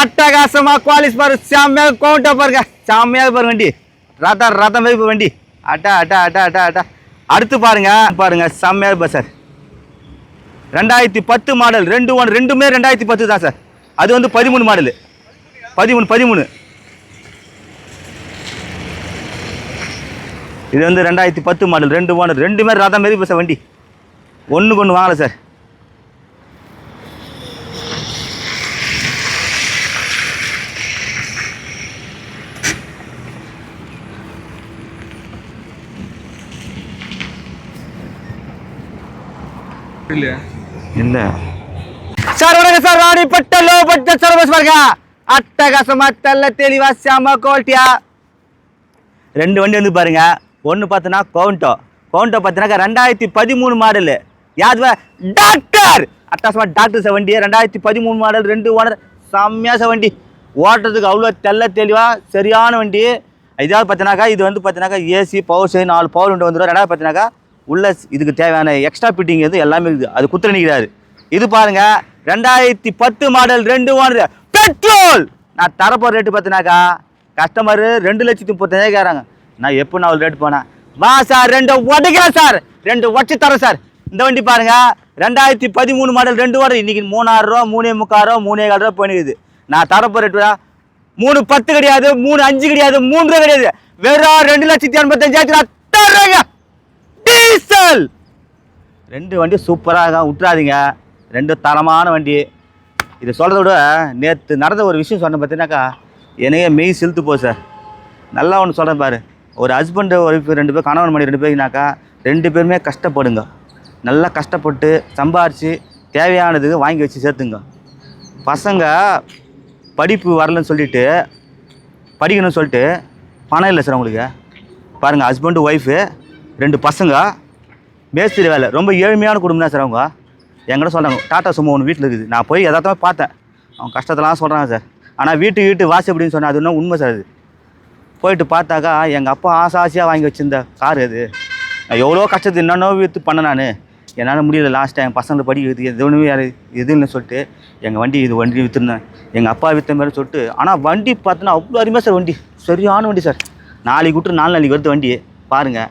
அட்டகாசமா குவாலிஸ் பாரு. செம்மையாக கவுண்டா பாருங்க. செம்மையாக பாருங்க வண்டி. ரதம் ரதம் வைப்பு வண்டி. அட்டா அட்டா அட்டா அட்டா அட்டா அடுத்து பாருங்க பாருங்க. செம்மையாக இருப்பா சார். ரெண்டாயிரத்தி பத்து மாடல் ரெண்டு ஒன் ரெண்டுமே ரெண்டாயிரத்தி பத்து தான் சார். அது வந்து பதிமூணு மாடலு பதிமூணு பதிமூணு. இது வந்து ரெண்டாயிரத்தி பத்து மாடல் ரெண்டு ஓனர் ரெண்டுமே ரதம் மாரி இப்போ சார் வண்டி. ஒன்றுக்கு ஒன்று வாங்கலை சார். இல்லையா? இல்லை சார் வணக்கம் sir. Ranipettai low budget service பாருங்க அட்டகாசமா தெல்ல தெளிவா செம குவாலிட்டியா ரெண்டு வண்டி வந்து பாருங்க. ஒன்று பார்த்தோன்னா கவுண்டோ கவுண்டோ பார்த்தீங்கன்னாக்கா ரெண்டாயிரத்தி பதிமூணு மாடலு யாரு வா- டாக்டர் அட்டகாசமா டாக்டர் சார் வண்டி ரெண்டாயிரத்தி பதிமூணு மாடல் ரெண்டு ஓனர். செம்மையா சார் வண்டி. ஓட்டுறதுக்கு அவ்வளோ தெல்ல தெளிவா சரியான வண்டி. இதாவது பார்த்தீங்கன்னாக்கா இது வந்து பார்த்தீங்கன்னாக்கா ஏசி பவர் ஸ்டேரிங் நாலு பவர் விண்டோ வந்துடும் ரெண்டாவது பார்த்தீங்கன்னாக்கா உள்ள இதுக்கு தேவையான எக்ஸ்ட்ரா ஃபிட்டிங் எது எல்லாமே இருக்குது அது குத்துற நிற்கிறாரு இது பாருங்க ரெண்டாயிரத்தி பத்து மாடல் ரெண்டு ஒன்று பெட்ரோல் நான் தரப்போகிற ரேட்டு பார்த்தினாக்கா கஸ்டமரு ரெண்டு லட்சத்தி முப்பத்தஞ்சு கேட்குறாங்க நான் எப்போ நான் ஒரு ரேட் போனேன்? வா சார் ரெண்டு உடைக்கிறேன் சார். ரெண்டு உடச்சி தரேன் சார். இந்த வண்டி பாருங்க ரெண்டாயிரத்தி பதிமூணு மாடல் ரெண்டு வாரம் இன்னைக்கு மூணாயிரம் ரூபா மூணே முக்கால் ரூபா மூணே கால் ரூபா போயிருக்குது நான் தரப்போ ரேட்டு மூணு பத்து கிடையாது மூணு அஞ்சு கிடையாது மூன்று கிடையாது. வெறும் ரெண்டு லட்சத்தி எண்பத்தஞ்சாயிரத்தி நான் தர்றேங்க. டீசல்! ரெண்டு வண்டி சூப்பராக விட்டுறாதீங்க ரெண்டு தரமான வண்டி. இதை சொல்கிறத விட நேற்று நடந்த ஒரு விஷயம் சொன்னேன் பார்த்தீங்கன்னாக்கா என்னையே மெய் செலுத்து போ சார். நல்லா ஒன்று சொல்கிறேன் பாரு. ஒரு ஹஸ்பண்டு ஒய்ஃப் ரெண்டு பேர் கணவன் மணி ரெண்டு பேருனாக்கா ரெண்டு பேருமே கஷ்டப்படுங்க. நல்லா கஷ்டப்பட்டு சம்பாரித்து தேவையானதுக்கு வாங்கி வச்சு சேர்த்துங்க. பசங்க படிப்பு வரலன்னு சொல்லிட்டு படிக்கணும்னு சொல்லிட்டு பணம் இல்லை சார் உங்களுக்கு பாருங்கள் ஹஸ்பண்டு ஒய்ஃபு ரெண்டு பசங்க மேஸ்திரி வேலை. ரொம்ப ஏழ்மையான குடும்பம் தான் சார் அவங்க. என்கிட்ட சொல்கிறாங்க டாட்டா சும்மா ஒன்று வீட்டில் இருக்குது. நான் போய் எதார்த்தமாக பார்த்தேன். அவங்க கஷ்டத்தெல்லாம் சொல்கிறாங்க சார். ஆனால் வீட்டு வீட்டு வாசி அப்படின்னு சொன்னேன் அது இன்னும் உண்மை சார் அது. போயிட்டு பார்த்தாக்கா எங்கள் அப்பா ஆசை ஆசையாக வாங்கி வச்சிருந்த கார் அது. நான் எவ்வளோ கஷ்டத்து என்னென்னோ விற்று பண்ண நான். என்னால் முடியல லாஸ்ட் டைம் பசங்களை படிக்க இது எது ஒன்றுமே யார் எதுன்னு சொல்லிட்டு எங்கள் வண்டி இது வண்டி விற்றுருந்தேன் எங்கள் அப்பா விற்ற மாதிரி சொல்லிட்டு ஆனால் வண்டி பார்த்தோன்னா அவ்வளோ அருமையாக சார் வண்டி. சரியான வண்டி சார். நாளைக்கு விட்டு நாலு நாளைக்கு வருது வண்டி. பாருங்கள்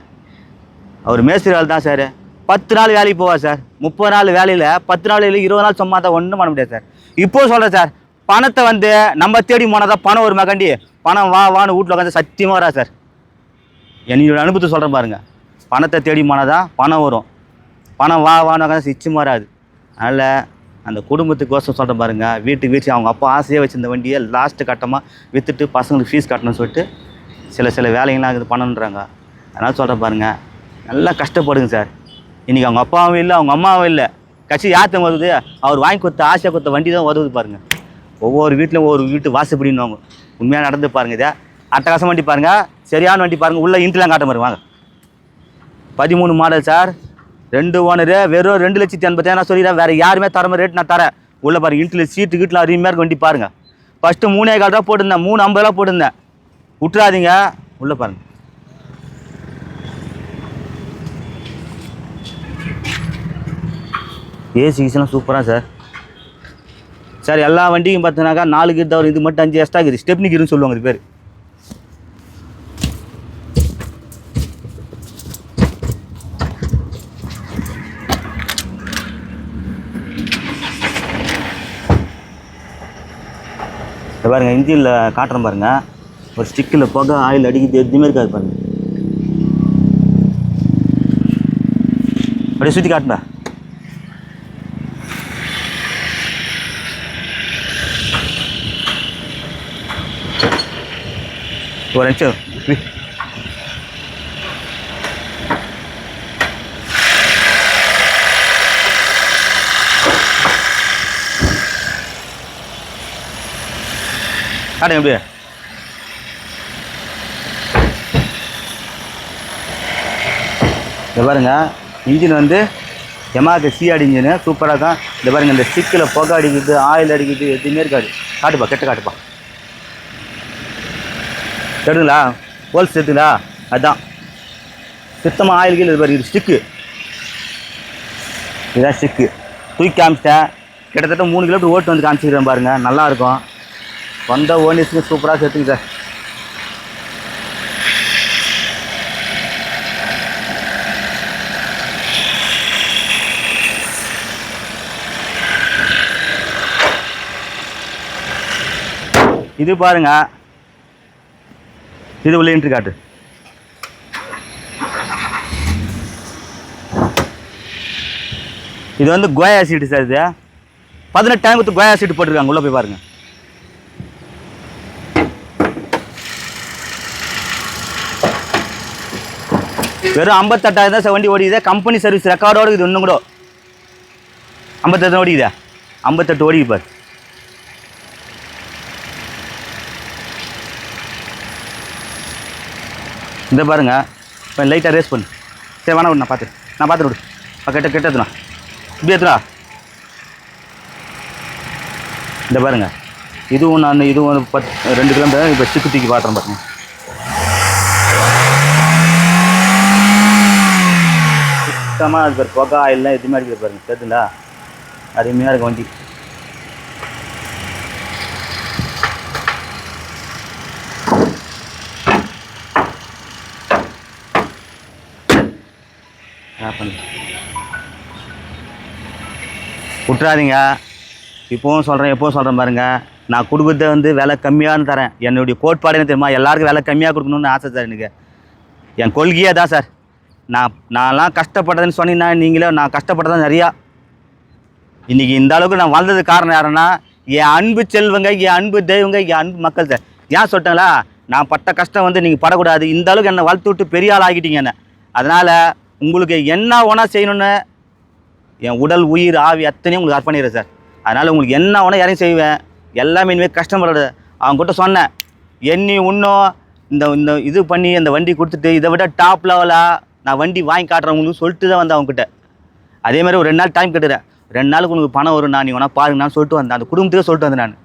அவர் மேஸ்திரி வேலை தான் சார். பத்து நாள் வேலைக்கு போவார் சார். முப்பது நாள் வேலையில் பத்து நாள் இல்லை இருபது நாள் சும்மா தான் ஒன்றும் பண்ண முடியாது சார். இப்போ சொல்கிறேன் சார். பணத்தை வந்து நம்ம தேடி போனால் தான் பணம் ஒரு மகண்டி பணம் வா வான்னு வீட்டில் உட்காந்து சத்தியமாக வரா சார். என்னோட அனுபவத்தை சொல்கிறேன் பாருங்கள் பணத்தை தேடி போனால் தான் பணம் வரும். பணம் வா வான்னு உட்காந்து சிச்சும் வராது. அதனால் அந்த குடும்பத்துக்கோசம் சொல்கிறேன் பாருங்கள் வீட்டுக்கு வீச்சு அவங்க அப்பா ஆசையாக வச்சுருந்த வண்டியை லாஸ்ட்டு கட்டமாக விற்றுட்டு பசங்களுக்கு ஃபீஸ் கட்டணும்னு சொல்லிட்டு சில சில வேலைகள்லாம் இது பண்ணணுன்றாங்க அதனால் சொல்கிறேன் பாருங்கள் நல்லா கஷ்டப்படுங்க சார். இன்றைக்கி அவங்க அப்பாவும் இல்லை அவங்க அம்மாவும் இல்லை. கட்சி யார்த்தம் வருது? அவர் வாங்கி கொடுத்த ஆசையாக கொடுத்த வண்டி தான் வருது பாருங்கள் ஒவ்வொரு வீட்டிலும் ஒவ்வொரு வீட்டு வாசப்படின்னு உண்மையாக நடந்து பாருங்க இதை. அட்டகாசம் வண்டி பாருங்கள் சரியான வண்டி பாருங்கள் உள்ளே இன்ட்லாம் காட்ட மாதிரி வாங்க. பதிமூணு மாடல் சார் ரெண்டு ஓனரு வெறும் ரெண்டு லட்சத்தி எண்பத்தாயிரம் நான் சொல்லிடுறேன். வேறு யாருமே தர மாதிரி ரேட் நான் தரேன். உள்ளே பாருங்க இன்ட்டில் சீட்டு கீட்டில் அருமையாக இருக்கு வண்டி பாருங்கள் ஃபஸ்ட்டு மூணே கால் ரூபா போட்டிருந்தேன். மூணு ஐம்பது ரூபா போட்டிருந்தேன். விட்டுறாதீங்க. உள்ளே பாருங்கள் ஏசி கீசெல்லாம் சூப்பராக சார். சார் எல்லா வண்டியும் பார்த்தீங்கன்னாக்கா நாலு கீர் தவிர இது மட்டும் அஞ்சு எக்ஸ்ட்ரா கீர். ஸ்டெப்னி கீர்னு சொல்லுவாங்க இது பேர். இதை பாருங்க இன்ஜினில் காட்டுறேன் பாருங்க. ஒரு ஸ்டிக்கில் புகை ஆயில் அடிக்குது எதுவுமே இருக்காது பாருங்கள் அப்படியே சுற்றி காட்டுங்க. ஒரு நிமிஷம் காட்டுங்க அப்படியே இதை பாருங்க இன்ஜின் வந்து எமாக்கு சிஆடி இன்ஜினு சூப்பராக தான் இந்த பாருங்க இந்த ஸ்டிக்கில் புகை அடிக்குது ஆயில் அடிக்குது எதுவுமே இருக்காது. காட்டுப்பா கெட்ட காட்டுப்பா. கேட்டுங்களா ஹோல்ஸ் எடுத்துங்களா? அதுதான் சுத்தமாக ஆயில் கீழே இது மாதிரி இது ஸ்டிக்கு. இதுதான் ஸ்டிக்கு. தூக்கி காமிச்சிட்டேன். கிட்டத்தட்ட மூணு கிலோமீட்டர் ஓட்டு வந்து காமிச்சிக்கிறேன் பாருங்கள் நல்லாயிருக்கும் வந்த ஓனிஸ்க்கு சூப்பராக சேர்த்துங்க சார். இது பாருங்கள் இது உள்ள இன்ட்ரி காட்டு. இது வந்து கோயா சீட்டு சார் இது. பதினெட்டு டைம் கொடுத்து கோயா சீட்டு போட்டிருக்காங்க. உள்ளே போய் பாருங்க. வெறும் ஐம்பத்தெட்டாயிரம் தான் சார் வண்டி ஓடிக்குது. கம்பெனி சர்வீஸ் ரெக்கார்டோடு இது இன்னும் கூட. ஐம்பத்தெட்டு ஓடிக்குதா? ஐம்பத்தெட்டு ஓடிக்கு பாரு. இந்த பாருங்க. இப்போ லைட்டாக ரேஸ் பண்ணு. சரி வேணா விடு நான் பார்த்து நான் பார்த்து விடு. ஆ, கிட்ட கிட்ட எத்துனா இப்படி எத்துனா இந்த பாருங்க. இதுவும் நான் இதுவும் ஒரு பத் ரெண்டு கிலோமீட்டர் இப்போ சிக்கு தூக்கி பாட்டுறேன் பாருங்க. சுத்தமாக அது பேர் புகா எல்லாம் எதுவுமே அடிக்கிற பாருங்க. தெரியுதுங்களா அருமையாக இருக்கும் வண்டி. என்ன பண்ணு. விட்றாதீங்க இப்போவும் சொல்கிறேன் எப்போவும் சொல்கிறேன் பாருங்கள் நான் கொடுக்குறத வந்து விலை கம்மியாக தரேன். என்னுடைய கோட்பாடு என்ன தெரியுமா? எல்லாருக்கும் விலை கம்மியாக கொடுக்கணும்னு ஆசை சார் எனக்கு. என் கொள்கையே தான் சார். நான் நான்லாம் கஷ்டப்பட்டதுன்னு சொன்னீங்கன்னா நீங்களே நான் கஷ்டப்பட்டதான் நிறையா இன்றைக்கி இந்த அளவுக்கு நான் வளர்ந்தது காரணம் யாருன்னா என் அன்பு செல்வங்க என் அன்பு தெய்வங்க என் அன்பு மக்கள் சார். ஏன் சொல்லிட்டேங்களா நான் பட்ட கஷ்டம் வந்து நீங்கள் படக்கூடாது. இந்த அளவுக்கு என்னை வளர்த்து விட்டு பெரிய ஆள் ஆகிட்டீங்க என்ன. அதனால் உங்களுக்கு என்ன ஒன்றா செய்யணும்னு? என் உடல் உயிர் ஆவி அத்தனையும் உங்களுக்கு அர்ப்பணிடுறேன் சார். அதனால் உங்களுக்கு என்ன வேணால் இறங்கி செய்வேன்? எல்லாமே இனிமேல் கஷ்டப்படுறது. அவங்ககிட்ட சொன்னேன். எண்ணி இன்னும் இந்த இந்த இது பண்ணி அந்த வண்டி கொடுத்துட்டு இதை விட டாப் லெவலாக நான் வண்டி வாங்கி காட்டுறேன் உங்களுக்கு சொல்லிட்டு தான் வந்தேன் அவங்ககிட்ட அதே மாதிரி ஒரு ரெண்டு நாள் டைம் கேட்டுறேன் ரெண்டு நாளுக்கு உங்களுக்கு பணம் வரும் நான் நீ வேணா பாருங்க நான் சொல்லிட்டு வந்தேன். அந்த குடும்பத்துக்கே சொல்லிட்டு வந்தேன் நான்.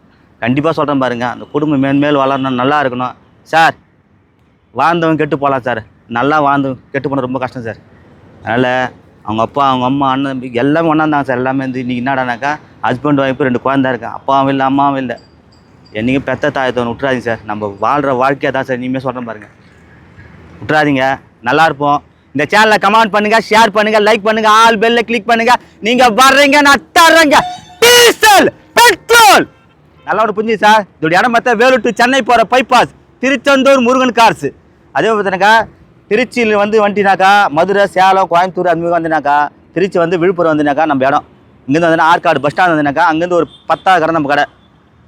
கண்டிப்பாக சொல்கிறேன் பாருங்கள் அந்த குடும்பம் மேன்மேல் வளரணும் நல்லா இருக்கணும். சார் வாழ்ந்தவன் கெட்டு போகலாம் சார். நல்லா வாழ்ந்து கெட்டு போன ரொம்ப கஷ்டம் சார். அதனால் அவங்க அப்பா அவங்க அம்மா அண்ணன் தம்பி எல்லாமே ஒன்றா இருந்தாங்க சார். எல்லாமே வந்து இன்றைக்கி என்னடானாக்கா ஹஸ்பண்ட் ஒய்ஃபு ரெண்டு குழந்தை இருக்கேன் அப்பாவும் இல்லை அம்மாவும் இல்லை. என்றைக்கும் பெத்த தாயத்தவன் விட்றாதீங்க சார். நம்ம வாழ்கிற வாழ்க்கையை தான் சார் இனிமேல் சொல்கிறேன் பாருங்கள் விட்றாதீங்க நல்லா இருப்போம். இந்த சேனலை கமெண்ட் பண்ணுங்க ஷேர் பண்ணுங்க லைக் பண்ணுங்க ஆல் பெல்ல கிளிக் பண்ணுங்க. நீங்க வர்றீங்க நான் தர்றேங்க. டீசல் பெட்ரோல் நல்லா ஒரு புரிஞ்சு சார். இதோட இடம் பார்த்தா வேலூர் டு சென்னை போகிற பைபாஸ் திருச்செந்தூர் முருகன் கார்ஸ் அதே பார்த்தனாக்கா திருச்சியில் வந்து வந்துட்டினாக்கா மதுரை சேலம் கோயம்புத்தூர் அது மாதிரி வந்தினாக்கா திருச்சி வந்து விழுப்புரம் வந்தினாக்கா நம்ம இடம். இங்கேருந்து வந்தோன்னா ஆற்காடு பஸ் ஸ்டாண்ட் வந்தினாக்கா அங்கேருந்து ஒரு பத்தாவது கடை நம்ம கடை.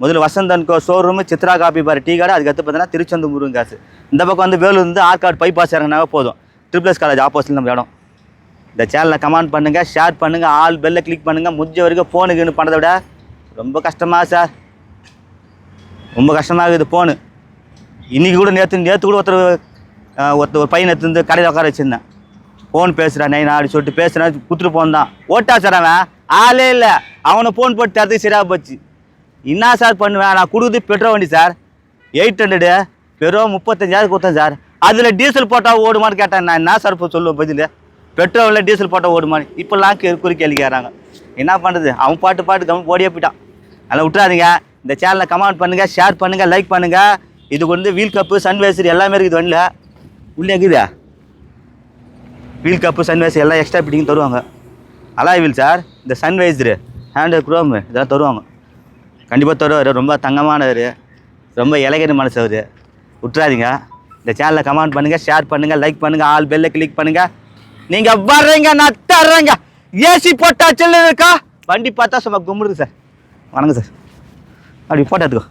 முதல்ல Vasanthan showroom Chitra coffee bar tea கடை அதுக்கடுத்து பார்த்தீங்கன்னா திருச்செந்தூர் முருகன் காசு. இந்த பக்கம் வந்து வேலூர் வந்து ஆற்காடு பைபாஸ் இறங்கினாவே போதும். ட்ரிபிள்எஸ் காலேஜ் ஆப்போசிட்டில் நம்ம இடம். இந்த சேனலை கமெண்ட் பண்ணுங்கள் ஷேர் பண்ணுங்கள் ஆல் பெல்லை கிளிக் பண்ணுங்கள் முடிஞ்ச வரைக்கும் ஃபோனுக்குன்னு பண்ணதை விட ரொம்ப கஷ்டமாக சார் ரொம்ப கஷ்டமாக இருக்குது ஃபோனு இன்றைக்கி கூட நேற்று நேற்று கூட ஒருத்தர் ஒருத்த ஒரு பையனை எடுத்து வந்து கடையில் உட்கார வச்சுருந்தேன். ஃபோன் பேசுகிறேன் நைனா அப்படி சொல்லிட்டு பேசுகிறேன் கொடுத்துட்டு போந்தான் ஓட்டா சார் அவன்? ஆளே இல்லை. அவனை ஃபோன் போட்டு தரதுக்கு சரியாக போச்சு. என்ன சார் பண்ணுவேன்? நான் கொடுக்குறது பெட்ரோல் வண்டி சார் எயிட் ஹண்ட்ரடு வெறும் முப்பத்தஞ்சாயிரம் கொடுத்தேன் சார் அதில் டீசல் போட்டால் ஓடுமான்னு கேட்டேன் நான் என்ன சார் இப்போ சொல்லுவேன் பதில்? பெட்ரோலில் டீசல் போட்டால் ஓடுமான்னு? இப்போல்லாம் குறி கேள்வி கேட்குறாங்க. என்ன பண்ணுறது அவன் பாட்டு பாட்டு கம்மி ஓடியே போயிட்டான். நல்லா விட்டுறாதீங்க. இந்த சேனலை கமெண்ட் பண்ணுங்கள் ஷேர் பண்ணுங்கள் லைக் பண்ணுங்கள் இதுக்கு வந்து வீல் கப்பு சன்வேசர் எல்லாமே இருக்குது வண்டியில். உள்ளே இருக்குதா. வீல் கப்பு சன்வைஸ் எல்லாம் எக்ஸ்ட்ரா பிட்டிங் தருவாங்க. அலாய் வீல் சார் இந்த சன்வைஸரு ஹேண்டு குரோம் இதெல்லாம் தருவாங்க. கண்டிப்பாக தருவார் ரொம்ப தங்கமானவர் ரொம்ப இலகிற மனசு அவர். விட்டுறாதீங்க இந்த சேனலில் கமெண்ட் பண்ணுங்கள் ஷேர் பண்ணுங்கள் லைக் பண்ணுங்கள் ஆல் பெல்லை கிளிக் பண்ணுங்கள் நீங்கள் வர்றீங்க நான் தர்றேங்க. ஏசி போட்டா சில்லு இருக்கா? வண்டி பார்த்தா சும்மா கும்பிடுது சார் வணக்கம் சார் அப்படி போட்டோ எடுத்துக்கோ.